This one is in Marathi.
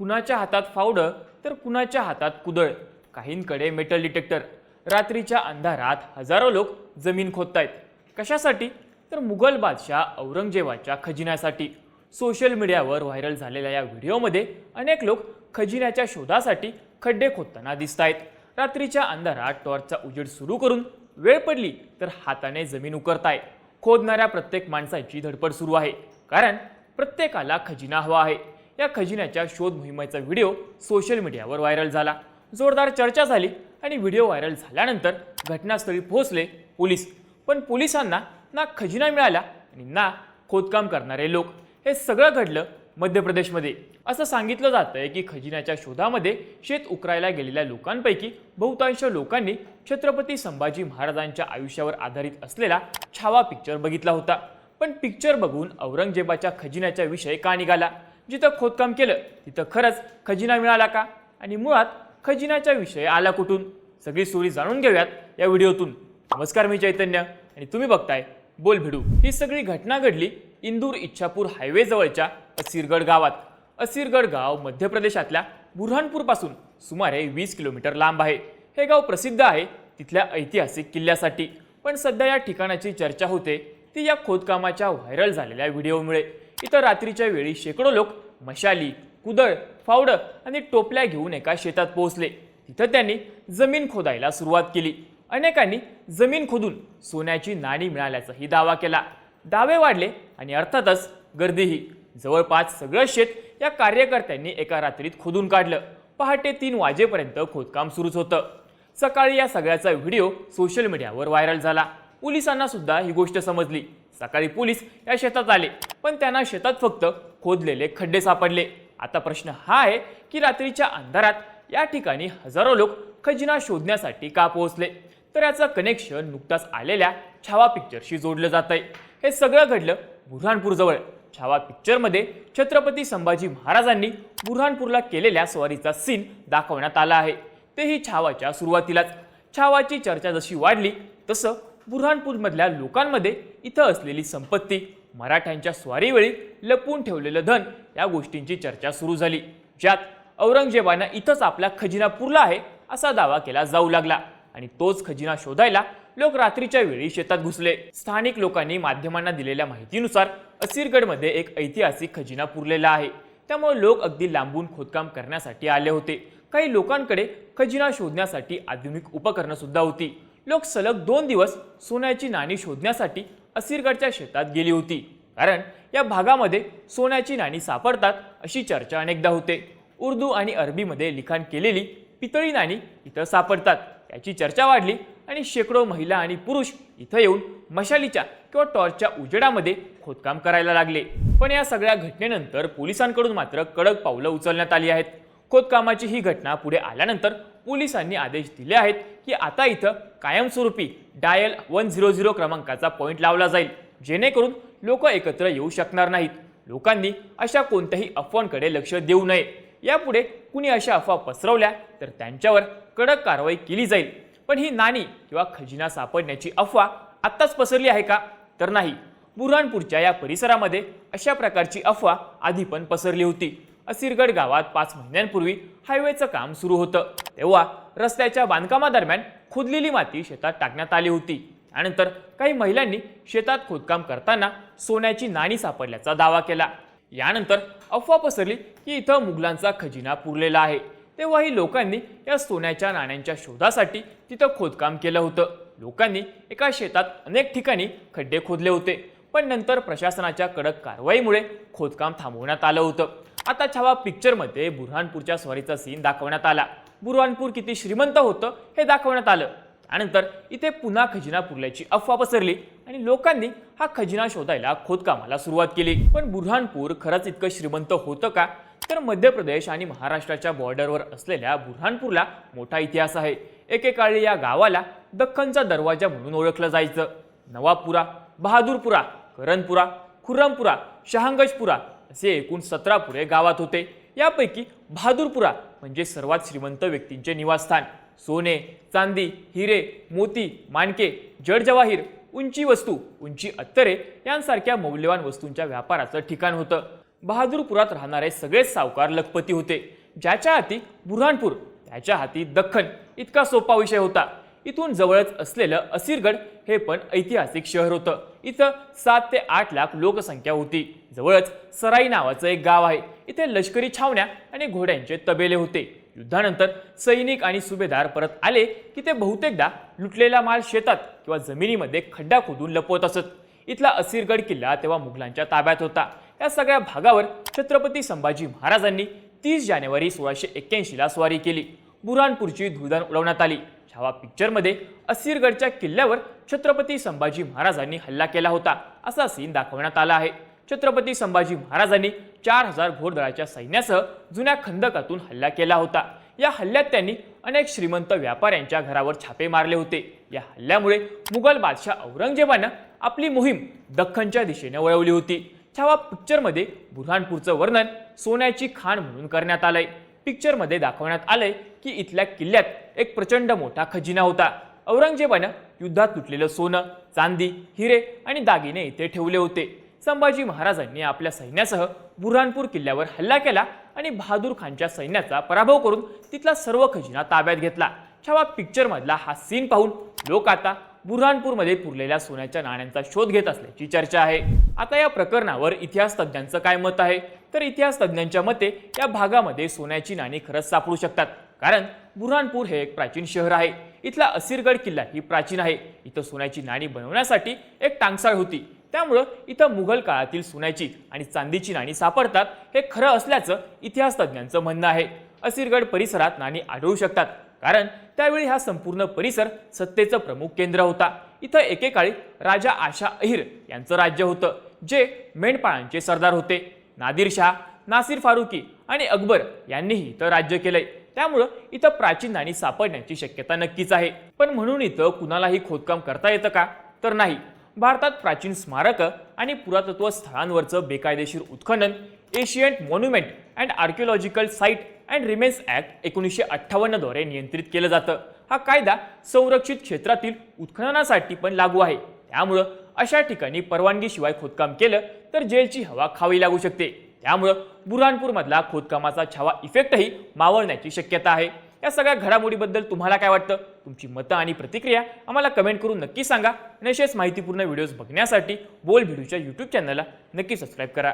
कुणाच्या हातात फावडं तर कुणाच्या हातात कुदळ? काहींकडे मेटल डिटेक्टर रात्रीच्या अंधारात हजारो लोक जमीन खोदतायत. कशासाठी? तर मुघल बादशाह औरंगजेबाच्या खजिन्यासाठी. सोशल मीडियावर व्हायरल झालेल्या या व्हिडिओमध्ये अनेक लोक खजिन्याच्या शोधासाठी खड्डे खोदताना दिसत आहेत रात्रीच्या अंधारात टॉर्चचा उजेड सुरू करून वेळ पडली तर हाताने जमीन उकरताय खोदणाऱ्या प्रत्येक माणसाची धडपड सुरू आहे. कारण प्रत्येकाला खजिना हवा आहे. या खजिन्याच्या शोध मोहिमेचा व्हिडिओ सोशल मीडियावर व्हायरल झाला. जोरदार चर्चा झाली आणि व्हिडिओ व्हायरल झाल्यानंतर घटनास्थळी पोहोचले पोलीस. पण पोलिसांना ना खजिना मिळाला आणि ना खोदकाम करणारे लोक. हे सगळं घडलं मध्य प्रदेशमध्ये असं सांगितलं जातंय की खजिन्याच्या शोधामध्ये शेत उकरायला गेलेल्या लोकांपैकी बहुतांश लोकांनी छत्रपती संभाजी महाराजांच्या आयुष्यावर आधारित असलेला छावा पिक्चर बघितला होता. पण पिक्चर बघून औरंगजेबाच्या खजिन्याचा विषय का निघाला? जिथं खोदकाम केलं तिथं खरंच खजिना मिळाला का? आणि मुळात खजिनाच्या विषय आला कुठून? सगळी स्टोरी जाणून घेऊयात या व्हिडिओतून. नमस्कार मी चैतन्य आणि तुम्ही बघताय बोल भिडू. ही सगळी घटना घडली इंदूर इच्छापूर हायवे जवळच्या असिरगड गावात. असिरगड गाव मध्य प्रदेशातल्या बुरहानपूरपासून सुमारे वीस किलोमीटर लांब आहे. हे गाव प्रसिद्ध आहे तिथल्या ऐतिहासिक किल्ल्यासाठी. पण सध्या या ठिकाणाची चर्चा होते ती या खोदकामाच्या व्हायरल झालेल्या व्हिडिओमुळे. इथं रात्रीच्या वेळी शेकडो लोक मशाली कुदळ फावडं आणि टोपल्या घेऊन एका शेतात पोहोचले. तिथं त्यांनी जमीन खोदायला सुरुवात केली. अनेकांनी जमीन खोदून सोन्याची नाणी मिळाल्याचाही दावा केला. दावे वाढले आणि अर्थातच गर्दीही. जवळपास सगळं शेत या कार्यकर्त्यांनी एका रात्रीत खोदून काढलं. पहाटे तीन वाजेपर्यंत खोदकाम सुरूच होतं. सकाळी या सगळ्याचा व्हिडिओ सोशल मीडियावर व्हायरल झाला. पोलिसांना सुद्धा ही गोष्ट समजली. सकाळी पोलीस या शेतात आले. पण त्यांना शेतात फक्त खोदलेले खड्डे सापडले. आता प्रश्न हा आहे की रात्रीच्या अंधारात या ठिकाणी हजारो लोक खजिना शोधण्यासाठी का पोहोचले? तर याचं कनेक्शन नुकताच आलेल्या छावा पिक्चरशी जोडलं जात आहे हे सगळं घडलं बुऱ्हाणपूरजवळ छावा पिक्चरमध्ये छत्रपती संभाजी महाराजांनी बुऱ्हाणपूरला केलेल्या स्वारीचा सीन दाखवण्यात आला आहे. तेही छावाच्या सुरुवातीलाच. छावाची चर्चा जशी वाढली तसं बुऱ्हाणपूरमधल्या लोकांमध्ये इथं असलेली संपत्ती मराठ्यांच्या स्वारीवेळी लपवून ठेवलेलं धन या गोष्टींची चर्चा सुरू झाली ज्यात औरंगजेबानं इथंच आपला खजिना पुरला आहे असा दावा केला जाऊ लागला आणि तोच खजिना शोधायला लोक रात्रीच्या वेळी शेतात घुसले. स्थानिक लोकांनी माध्यमांना दिलेल्या माहितीनुसार असिरगडमध्ये एक ऐतिहासिक खजिना पुरलेला आहे. त्यामुळे लोक अगदी लांबून खोदकाम करण्यासाठी आले होते. काही लोकांकडे खजिना शोधण्यासाठी आधुनिक उपकरणं सुद्धा होती. लोक सलग दोन दिवस सोन्याची नाणी शोधण्यासाठी असिरगडच्या शेतात गेली होती. कारण या भागामध्ये सोन्याची नाणी सापडतात अशी चर्चा अनेकदा होते. उर्दू आणि अरबीमध्ये लिखाण केलेली पितळी नाणी इथं सापडतात. याची चर्चा वाढली आणि शेकडो महिला आणि पुरुष इथं येऊन मशालीच्या किंवा टॉर्चच्या उजेडामध्ये खोदकाम करायला लागले. पण या सगळ्या घटनेनंतर पोलिसांकडून मात्र कडक पावलं उचलण्यात आली आहेत. खोदकामाची ही घटना पुढे आल्यानंतर पोलिसांनी आदेश दिले आहेत की आता इथं कायमस्वरूपी डायल वन झिरो झिरो क्रमांकाचा पॉईंट लावला जाईल जेणेकरून लोक एकत्र येऊ शकणार नाहीत. लोकांनी अशा कोणत्याही अफवांकडे लक्ष देऊ नये. यापुढे कुणी अशा अफवा पसरवल्या तर त्यांच्यावर कडक कारवाई केली जाईल. पण ही नाणी किंवा खजिना सापडण्याची अफवा आत्ताच पसरली आहे का? तर नाही. बुरहानपूरच्या या परिसरामध्ये अशा प्रकारची अफवा आधी पण पसरली होती. असिरगड गावात पाच महिन्यांपूर्वी हायवेचं काम सुरू होतं. तेव्हा रस्त्याच्या बांधकामादरम्यान खोदलेली माती शेतात टाकण्यात आली होती. त्यानंतर काही महिलांनी शेतात खोदकाम करताना सोन्याची नाणी सापडल्याचा दावा केला. यानंतर अफवा पसरली की इथं मुघलांचा खजिना पुरलेला आहे. तेव्हाही लोकांनी या सोन्याच्या नाण्यांच्या शोधासाठी तिथं खोदकाम केलं होतं. लोकांनी एका शेतात अनेक ठिकाणी खड्डे खोदले होते. पण नंतर प्रशासनाच्या कडक कारवाईमुळे खोदकाम थांबवण्यात आलं होतं. आता छावा पिक्चरमध्ये बुरहानपूरच्या स्वारीचा सीन दाखवण्यात आला. बुरहानपूर किती श्रीमंत होतं हे दाखवण्यात आलं. त्यानंतर इथे पुन्हा खजिना पुरल्याची अफवा पसरली आणि लोकांनी हा खजिना शोधायला खोदकामाला सुरुवात केली. पण बुरहानपूर खरंच इतकं श्रीमंत होतं का? तर मध्य प्रदेश आणि महाराष्ट्राच्या बॉर्डरवर असलेल्या बुरहानपूरला मोठा इतिहास आहे. एकेकाळी या गावाला दख्खनचा दरवाजा म्हणून ओळखलं जायचं. नवापुरा बहादूरपुरा करणपुरा खुर्रमपुरा शहांगजपुरा असे एकूण सतरा पुरे गावात होते. यापैकी बहादूरपुरा म्हणजे सर्वात श्रीमंत व्यक्तींचे निवासस्थान. सोने चांदी हिरे मोती मानके जडजवाहीर उंची वस्तू उंची अत्तरे यांसारख्या मौल्यवान वस्तूंच्या व्यापाराचं ठिकाण होतं. बहादूरपुरात राहणारे सगळेच सावकार लखपती होते. ज्याच्या हाती बुऱ्हाणपूर त्याच्या हाती दख्खन. इतका सोपा विषय होता. इथून जवळच असलेलं असिरगड हे पण ऐतिहासिक शहर होतं. इथं सात ते आठ लाख लोकसंख्या होती. जवळच सराई नावाचं एक गाव आहे. इथे लष्करी छावण्या आणि घोड्यांचे तबेले होते. युद्धानंतर सैनिक आणि सुभेदार परत आले की ते बहुतेकदा लुटलेला माल शेतात किंवा जमिनीमध्ये खड्डा खोदून लपवत असत. इथला असीरगड किल्ला तेव्हा मुघलांच्या ताब्यात होता. या सगळ्या भागावर छत्रपती संभाजी महाराजांनी तीस जानेवारी सोळाशे एक्क्याऐंशीला स्वारी केली. बुरानपूरची धुळदान उडवण्यात आली. छावा पिक्चरमध्ये असीरगडच्या किल्ल्यावर छत्रपती संभाजी महाराजांनी हल्ला केला होता. असा सीन दाखवण्यात आला आहे. छत्रपती संभाजी महाराजांनी चार हजार घोडदळाच्या सैन्यासह जुन्या खंदकातून हल्ला केला होता. या हल्ल्यात त्यांनी अनेक श्रीमंत व्यापाऱ्यांच्या घरावर छापे मारले होते. या हल्ल्यामुळे मुघल बादशाह औरंगजेबानं आपली मोहीम दख्खनच्या दिशेने वळवली होती. छावा पिक्चरमध्ये बुरहानपूरचं वर्णन सोन्याची खाण म्हणून करण्यात आलंय. पिक्चरमध्ये दाखवण्यात आलंय की इथल्या किल्ल्यात एक प्रचंड मोठा खजिना होता. औरंगजेबानं युद्धात तुटलेलं सोनं चांदी हिरे आणि दागिने इथे ठेवले होते. संभाजी महाराजांनी आपल्या सैन्यासह बुऱ्हाणपूर किल्ल्यावर हल्ला केला आणि बहादूर खानच्या सैन्याचा पराभव करून तिथला सर्व खजिना ताब्यात घेतला. छावा पिक्चरमधला हा सीन पाहून लोक आता बुऱ्हाणपूरमध्ये पुरलेल्या सोन्याच्या नाण्यांचा शोध घेत असल्याची चर्चा आहे. आता या प्रकरणावर इतिहास तज्ज्ञांचं काय मत आहे? तर इतिहास तज्ज्ञांच्या मते या भागामध्ये सोन्याची नाणी खरंच सापडू शकतात. कारण बुऱ्हाणपूर हे एक प्राचीन शहर आहे. इथला असीरगड किल्ला ही प्राचीन आहे. इथं सोन्याची नाणी बनवण्यासाठी एक टांगसाळ होती. त्यामुळं इथं मुघल काळातील सोन्याची आणि चांदीची नाणी सापडतात हे खरं असल्याचं इतिहास तज्ज्ञांचं म्हणणं आहे. असीरगड परिसरात नाणी आढळू शकतात. कारण त्यावेळी हा संपूर्ण परिसर सत्तेचं प्रमुख केंद्र होता. इथं एकेकाळी राजा आशा अहिर यांचं राज्य होतं जे मेंढपाळांचे सरदार होते. नादिर शाह नासिर फारुकी आणि अकबर यांनीही इथं राज्य केलंय. त्यामुळं इथं प्राचीन नाणी सापडण्याची शक्यता नक्कीच आहे. पण म्हणून इथं कुणालाही खोदकाम करता येतं का? तर नाही. भारतात प्राचीन स्मारकं आणि पुरातत्व स्थळांवरचं बेकायदेशीर उत्खनन ancient monument and archaeological site and remains act एकोणीसशे अठ्ठावन्नद्वारे नियंत्रित केलं जातं. हा कायदा संरक्षित क्षेत्रातील उत्खननासाठी पण लागू आहे. त्यामुळं अशा ठिकाणी परवानगीशिवाय खोदकाम केलं तर जेलची हवा खावी लागू शकते. त्यामुळं बुऱ्हाणपूरमधला खोदकामाचा छावा इफेक्टही मावळण्याची शक्यता आहे. या सगळ्या घडामोडीबद्दल तुम्हाला काय वाटतं? तुमची मतं आणि प्रतिक्रिया आम्हाला कमेंट करून नक्की सांगा. आणि असेच माहितीपूर्ण व्हिडिओज बघण्यासाठी बोल भिडूच्या यूट्यूब चॅनलला नक्की सबस्क्राईब करा.